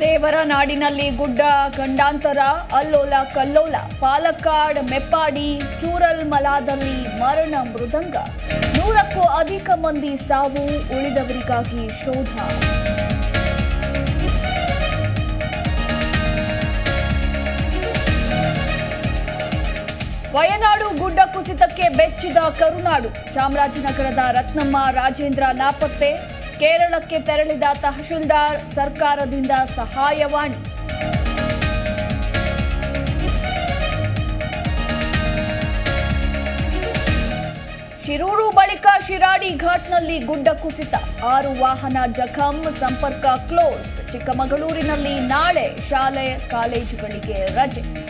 ದೇವರ ನಾಡಿನಲ್ಲಿ ಗುಡ್ಡ, ಗಂಡಾಂತರ, ಅಲ್ಲೋಲ, ಕಲ್ಲೋಲ, ಪಾಲಕ್ಕಾಡ್, ಮೆಪ್ಪಾಡಿ ಚೂರಲ್ಮಲಾದಲ್ಲಿ ಮರಣ ಮೃದಂಗ. ನೂರಕ್ಕೂ ಅಧಿಕ ಮಂದಿ ಸಾವು ಉಳಿದವರಿಗಾಗಿ ಶೋಧ. ವಯನಾಡು ಗುಡ್ಡ ಕುಸಿತಕ್ಕೆ ಬೆಚ್ಚಿದ ಕರುನಾಡು. ಚಾಮರಾಜನಗರದ ರತ್ನಮ್ಮ ರಾಜೇಂದ್ರ ನಾಪತ್ತೆ. ಕೇರಳಕ್ಕೆ ತೆರಳಿದ ತಹಶೀಲ್ದಾರ್ ಸರ್ಕಾರದಿಂದ ಸಹಾಯವಾಣಿ. ಶಿರೂರು ಬಳಿಕ ಶಿರಾಡಿ ಘಾಟ್ನಲ್ಲಿ ಗುಡ್ಡ ಕುಸಿತ. ಆರು ವಾಹನ ಜಖಂ, ಸಂಪರ್ಕ ಕ್ಲೋಸ್. ಚಿಕ್ಕಮಗಳೂರಿನಲ್ಲಿ ನಾಳೆ ಶಾಲೆ, ಕಾಲೇಜುಗಳಿಗೆ ರಜೆ.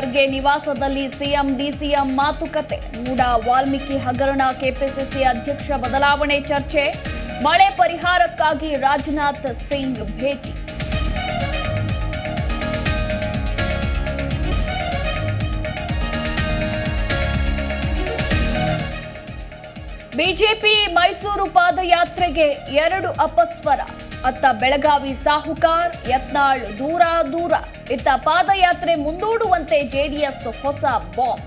ಖರ್ಗೆ ನಿವಾಸದಲ್ಲಿ ಸಿಎಂ ಡಿಸಿಎಂ ಮಾತುಕತೆ. ಮೂಡ ವಾಲ್ಮೀಕಿ ಹಗರಣ ಕೆಪಿಸಿಸಿ ಅಧ್ಯಕ್ಷ ಬದಲಾವಣೆ ಚರ್ಚೆ. ಮಳೆ ಪರಿಹಾರಕ್ಕಾಗಿ ರಾಜನಾಥ್ ಸಿಂಗ್ ಭೇಟಿ. ಬಿಜೆಪಿ ಮೈಸೂರು ಪಾದಯಾತ್ರೆಗೆ ಎರಡು ಅಪಸ್ವರ. ಅತ್ತ ಬೆಳಗಾವಿ ಸಾಹುಕಾರ್ ಯತ್ನಾಳ್ ದೂರ ದೂರ ಇತ್ತ ಪಾದಯಾತ್ರೆ ಮುಂದೂಡುವಂತೆ ಜೆಡಿಎಸ್ ಹೊಸ ಬಾಂಬ್.